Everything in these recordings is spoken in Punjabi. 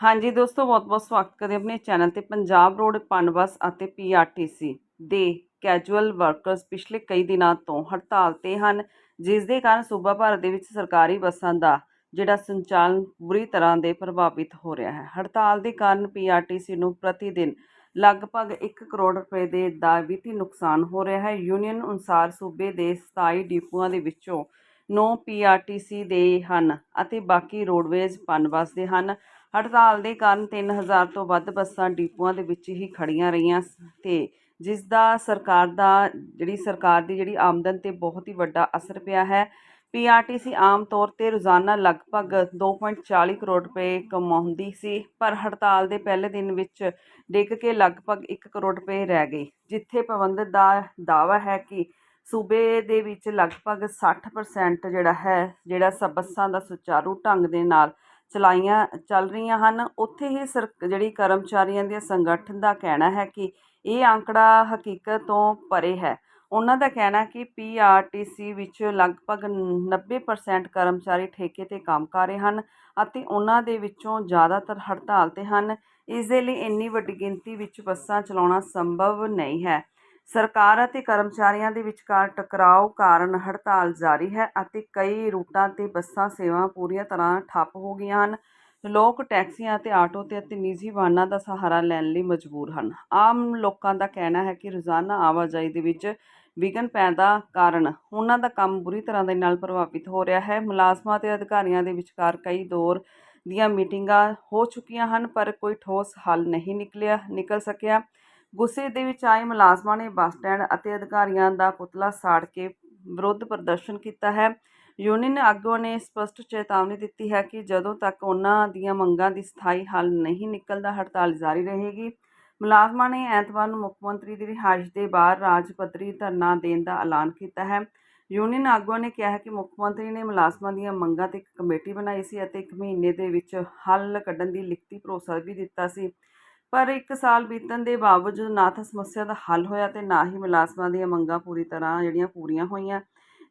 ਹਾਂਜੀ ਦੋਸਤੋ, ਬਹੁਤ-ਬਹੁਤ ਸਵਾਗਤ ਕਰਦੇ ਆਪਣੇ ਚੈਨਲ ਤੇ। ਪੰਜਾਬ ਰੋਡ, ਪਨਬਸ ਅਤੇ ਪੀਆਰਟੀਸੀ ਦੇ ਕੈਜੂਅਲ ਵਰਕਰਸ ਪਿਛਲੇ ਕਈ ਦਿਨਾਂ ਤੋਂ ਹੜਤਾਲ ਤੇ ਹਨ, ਜਿਸ ਦੇ ਕਾਰਨ ਸੂਬਾ ਭਰ ਦੇ ਵਿੱਚ ਸਰਕਾਰੀ ਬੱਸਾਂ ਦਾ ਜਿਹੜਾ ਸੰਚਾਲਨ ਬੁਰੀ ਤਰ੍ਹਾਂ ਦੇ ਪ੍ਰਭਾਵਿਤ ਹੋ ਰਿਹਾ ਹੈ। ਹੜਤਾਲ ਦੇ ਕਾਰਨ ਪੀਆਰਟੀਸੀ ਨੂੰ ਪ੍ਰਤੀ ਦਿਨ ਲਗਭਗ 1 ਕਰੋੜ ਰੁਪਏ ਦੇ ਦਾ ਵਿੱਤੀ ਨੁਕਸਾਨ ਹੋ ਰਿਹਾ ਹੈ। ਯੂਨੀਅਨ ਅਨੁਸਾਰ ਸੂਬੇ ਦੇ 27 ਡਿਪੂਆਂ ਦੇ ਵਿੱਚੋਂ 9 ਪੀਆਰਟੀਸੀ ਦੇ ਹਨ ਅਤੇ ਬਾਕੀ ਰੋਡਵੇਜ਼, ਪਨਬਸ ਦੇ ਹਨ। ਹੜਤਾਲ ਦੇ ਕਾਰਨ 3000 ਤੋਂ ਵੱਧ ਬੱਸਾਂ ਡਿਪੂਆਂ ਦੇ ਵਿੱਚ ਹੀ ਖੜੀਆਂ ਰਹੀਆਂ ਸ- ਤੇ ਜਿਸ ਦਾ ਸਰਕਾਰ ਦਾ, ਜਿਹੜੀ ਸਰਕਾਰ ਦੀ ਜਿਹੜੀ ਆਮਦਨ ਤੇ ਬਹੁਤ ਹੀ ਵੱਡਾ ਅਸਰ ਪਿਆ ਹੈ। ਪੀਆਰਟੀਸੀ ਆਮ ਤੌਰ ਤੇ ਰੋਜ਼ਾਨਾ ਲਗਭਗ 2.40 ਕਰੋੜ ਰੁਪਏ ਕਮਾਉਂਦੀ ਸੀ, ਪਰ ਹੜਤਾਲ ਦੇ ਪਹਿਲੇ ਦਿਨ ਵਿੱਚ ਡਿੱਗ ਕੇ ਲਗਭਗ 1 ਕਰੋੜ ਰੁਪਏ ਰਹਿ ਗਏ, ਜਿੱਥੇ ਪ੍ਰਬੰਧਕ ਦਾ ਦਾਅਵਾ ਹੈ ਕਿ ਸੂਬੇ ਦੇ ਵਿੱਚ ਲਗਭਗ 60% ਜਿਹੜਾ ਹੈ, ਜਿਹੜਾ ਸ ਬੱਸਾਂ ਦਾ ਸੁਚਾਰੂ ਢੰਗ ਦੇ ਨਾਲ ਚਲਾਈਆਂ ਚੱਲ ਰਹੀਆਂ ਹਨ। ਉੱਥੇ ਹੀ ਸਰ ਜਿਹੜੀ ਕਰਮਚਾਰੀਆਂ ਦੇ ਸੰਗਠਨ ਦਾ ਕਹਿਣਾ ਹੈ ਕਿ ਇਹ ਅੰਕੜਾ ਹਕੀਕਤ ਤੋਂ ਪਰੇ ਹੈ। ਉਹਨਾਂ ਦਾ ਕਹਿਣਾ ਕਿ ਪੀਆਰਟੀਸੀ ਵਿੱਚ ਲਗਭਗ 90% ਕਰਮਚਾਰੀ ਠੇਕੇ ਤੇ ਕੰਮ ਕਰ ਰਹੇ ਹਨ ਅਤੇ ਉਹਨਾਂ ਦੇ ਵਿੱਚੋਂ ਜ਼ਿਆਦਾਤਰ ਹੜਤਾਲ ਤੇ ਹਨ। ਇਸ ਦੇ ਲਈ ਇੰਨੀ ਵੱਡੀ ਗਿਣਤੀ ਵਿੱਚ ਬੱਸਾਂ ਚਲਾਉਣਾ ਸੰਭਵ ਨਹੀਂ ਹੈ। ਸਰਕਾਰ ਅਤੇ ਕਰਮਚਾਰੀਆਂ ਦੇ ਵਿਚਕਾਰ ਟਕਰਾਓ ਕਾਰਨ ਹੜਤਾਲ ਜਾਰੀ ਹੈ ਅਤੇ ਕਈ ਰੂਟਾਂ ਤੇ ਬੱਸਾਂ ਸੇਵਾ ਪੂਰੀਆਂ ਤਰ੍ਹਾਂ ਠੱਪ ਹੋ ਗਈਆਂ ਹਨ। ਲੋਕ ਟੈਕਸੀਆਂ ਅਤੇ ਆਟੋ ਤੇ ਅਤੇ ਨਿੱਜੀ ਵਾਹਨਾਂ ਦਾ ਸਹਾਰਾ ਲੈਣ ਲਈ ਮਜਬੂਰ ਹਨ। ਆਮ ਲੋਕਾਂ ਦਾ ਕਹਿਣਾ ਹੈ ਕਿ ਰੋਜ਼ਾਨਾ ਆਵਾਜਾਈ ਦੇ ਵਿੱਚ ਵਿਘਨ ਪੈਦਾ ਕਾਰਨ ਉਹਨਾਂ ਦਾ ਕੰਮ ਬੁਰੀ ਤਰ੍ਹਾਂ ਦੇ ਨਾਲ ਪ੍ਰਭਾਵਿਤ ਹੋ ਰਿਹਾ ਹੈ। ਮੁਲਾਜ਼ਮਾਂ ਤੇ ਅਧਿਕਾਰੀਆਂ ਦੇ ਵਿਚਕਾਰ ਕਈ ਦੌਰ ਦੀਆਂ ਮੀਟਿੰਗਾਂ ਹੋ ਚੁੱਕੀਆਂ ਹਨ ਪਰ ਕੋਈ ਠੋਸ ਹੱਲ ਨਹੀਂ ਨਿਕਲਿਆ, ਨਿਕਲ ਸਕਿਆ। ਗੁੱਸੇ ਦੇ ਵਿੱਚ ਆਏ ਮੁਲਾਜ਼ਮਾਂ ਨੇ ਬੱਸ ਸਟੈਂਡ ਅਤੇ ਅਧਿਕਾਰੀਆਂ ਦਾ ਪੁਤਲਾ ਸਾੜ ਕੇ ਵਿਰੋਧ ਪ੍ਰਦਰਸ਼ਨ ਕੀਤਾ ਹੈ। ਯੂਨੀਅਨ ਆਗੂਆਂ ਨੇ ਸਪਸ਼ਟ ਚੇਤਾਵਨੀ ਦਿੱਤੀ ਹੈ ਕਿ ਜਦੋਂ ਤੱਕ ਉਹਨਾਂ ਦੀਆਂ ਮੰਗਾਂ ਦੀ ਸਥਾਈ ਹੱਲ ਨਹੀਂ ਨਿਕਲਦਾ, ਹੜਤਾਲ ਜਾਰੀ ਰਹੇਗੀ। ਮੁਲਾਜ਼ਮਾਂ ਨੇ ਐਤਵਾਰ ਨੂੰ ਮੁੱਖ ਮੰਤਰੀ ਦੀ ਰਿਹਾਇਸ਼ ਦੇ ਬਾਹਰ ਰਾਜ ਪੱਧਰੀ ਧਰਨਾ ਦੇਣ ਦਾ ਐਲਾਨ ਕੀਤਾ ਹੈ। ਯੂਨੀਅਨ ਆਗੂਆਂ ਨੇ ਕਿਹਾ ਹੈ ਕਿ ਮੁੱਖ ਮੰਤਰੀ ਨੇ ਮੁਲਾਜ਼ਮਾਂ ਦੀਆਂ ਮੰਗਾਂ ਤੇ ਇੱਕ ਕਮੇਟੀ ਬਣਾਈ ਸੀ ਅਤੇ ਇੱਕ ਮਹੀਨੇ ਦੇ ਵਿੱਚ ਹੱਲ ਕੱਢਣ ਦੀ ਲਿਖਤੀ ਭਰੋਸਾ ਵੀ ਦਿੱਤਾ ਸੀ। ਪਰ ਇੱਕ ਸਾਲ ਬੀਤਣ ਦੇ ਬਾਵਜੂਦ ਨਾ ਤਾਂ ਸਮੱਸਿਆ ਦਾ ਹੱਲ ਹੋਇਆ ਤੇ ਨਾ ਹੀ ਮੁਲਾਜ਼ਮਾਂ ਦੀਆਂ ਮੰਗਾਂ ਪੂਰੀ ਤਰ੍ਹਾਂ ਜਿਹੜੀਆਂ ਪੂਰੀਆਂ ਹੋਈਆਂ।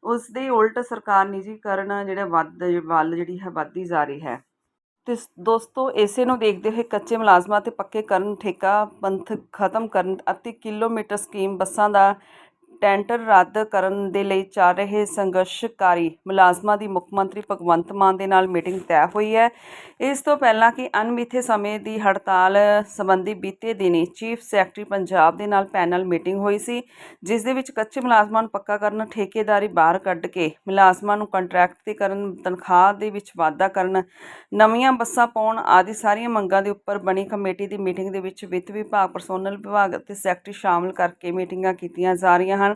ਉਸ ਦੇ ਉਲਟ ਸਰਕਾਰ ਨਿੱਜੀਕਰਨ ਜਿਹੜਾ ਵੱਧ ਵੱਲ ਜਿਹੜੀ ਹੈ ਵੱਧਦੀ ਜਾ ਰਹੀ ਹੈ। ਤੇ ਸ- ਦੋਸਤੋ, ਇਸੇ ਨੂੰ ਦੇਖਦੇ ਹੋਏ ਕੱਚੇ ਮੁਲਾਜ਼ਮਾਂ ਤੇ ਪੱਕੇ ਕਰਨ ਠੇਕਾ ਪੰਥ ਖਤਮ ਕਰਨ ਅਤੇ ਕਿਲੋਮੀਟਰ ਸਕੀਮ ਬੱਸਾਂ ਦਾ ਟੈਂਡਰ ਰੱਦ ਕਰਨ ਦੇ ਲਈ ਚੱਲ ਰਹੇ ਸੰਘਰਸ਼ਕਾਰੀ ਮੁਲਾਜ਼ਮਾਂ ਦੀ ਮੁੱਖ ਮੰਤਰੀ ਭਗਵੰਤ ਮਾਨ ਦੇ ਨਾਲ ਮੀਟਿੰਗ ਤੈਅ ਹੋਈ ਹੈ। ਇਸ ਤੋਂ ਪਹਿਲਾਂ ਕਿ ਅਣਮਿੱਥੇ ਸਮੇਂ ਦੀ ਹੜਤਾਲ ਸੰਬੰਧੀ ਬੀਤੇ ਦਿਨੀ ਚੀਫ ਸੈਕਟਰੀ ਪੰਜਾਬ ਦੇ ਨਾਲ ਪੈਨਲ ਮੀਟਿੰਗ ਹੋਈ ਸੀ, ਜਿਸ ਦੇ ਵਿੱਚ ਕੱਚੇ ਮੁਲਾਜ਼ਮਾਂ ਨੂੰ ਪੱਕਾ ਕਰਨ, ਠੇਕੇਦਾਰੀ ਬਾਹਰ ਕੱਢ ਕੇ ਮੁਲਾਜ਼ਮਾਂ ਨੂੰ ਕੰਟਰੈਕਟ ਤੇ ਕਰਨ, ਤਨਖਾਹ ਦੇ ਵਿੱਚ ਵਾਧਾ ਕਰਨ, ਨਵੀਆਂ ਬੱਸਾਂ ਪਾਉਣ ਆਦਿ ਸਾਰੀਆਂ ਮੰਗਾਂ ਦੇ ਉੱਪਰ ਬਣੀ ਕਮੇਟੀ ਦੀ ਮੀਟਿੰਗ ਦੇ ਵਿੱਚ ਵਿੱਤ ਵਿਭਾਗ, ਪਰਸੋਨਲ ਵਿਭਾਗ ਅਤੇ ਸੈਕਟਰੀ ਸ਼ਾਮਲ ਕਰਕੇ ਮੀਟਿੰਗਾਂ ਕੀਤੀਆਂ ਜਾ ਰਹੀਆਂ ਹਨ। ਹਨ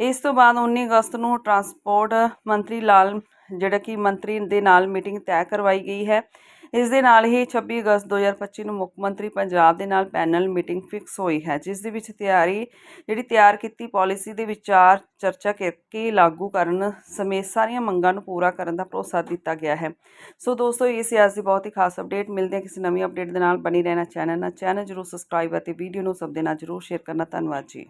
ਇਸ ਤੋਂ ਬਾਅਦ 19 ਅਗਸਤ ਨੂੰ ਟਰਾਂਸਪੋਰਟ ਮੰਤਰੀ ਲਾਲ, ਜਿਹੜਾ ਕਿ ਮੰਤਰੀ ਦੇ ਨਾਲ ਮੀਟਿੰਗ ਤੈਅ ਕਰਵਾਈ ਗਈ ਹੈ। ਇਸ ਦੇ ਨਾਲ ਹੀ 26 ਅਗਸਤ 2025 ਨੂੰ ਮੁੱਖ ਮੰਤਰੀ ਪੰਜਾਬ ਦੇ ਨਾਲ ਪੈਨਲ ਮੀਟਿੰਗ ਫਿਕਸ ਹੋਈ ਹੈ, ਜਿਸ ਦੇ ਵਿੱਚ ਤਿਆਰੀ, ਜਿਹੜੀ ਤਿਆਰ ਕੀਤੀ ਪਾਲਿਸੀ ਦੇ ਵਿਚਾਰ ਚਰਚਾ ਕਰਕੇ ਲਾਗੂ ਕਰਨ ਸਮੇਤ ਸਾਰੀਆਂ ਮੰਗਾਂ ਨੂੰ ਪੂਰਾ ਕਰਨ ਦਾ ਭਰੋਸਾ ਦਿੱਤਾ ਗਿਆ ਹੈ। ਸੋ ਦੋਸਤੋ, ਇਹ ਸੀ ਅੱਜ ਦੀ ਬਹੁਤ ਹੀ ਖਾਸ ਅਪਡੇਟ ਮਿਲਦੇ ਹਾਂ ਕਿਸੇ ਨਵੀਂ ਅਪਡੇਟ ਦੇ ਨਾਲ। ਬਣੀ ਰਹਿਣਾ ਚੈਨਲ ਨਾਲ। ਚੈਨਲ ਜਰੂਰ ਸਬਸਕ੍ਰਾਈਬ ਅਤੇ ਵੀਡੀਓ ਨੂੰ ਸਭ ਦੇ ਨਾਲ ਜਰੂਰ ਸ਼ੇਅਰ ਕਰਨਾ। ਧੰਨਵਾਦ ਜੀ।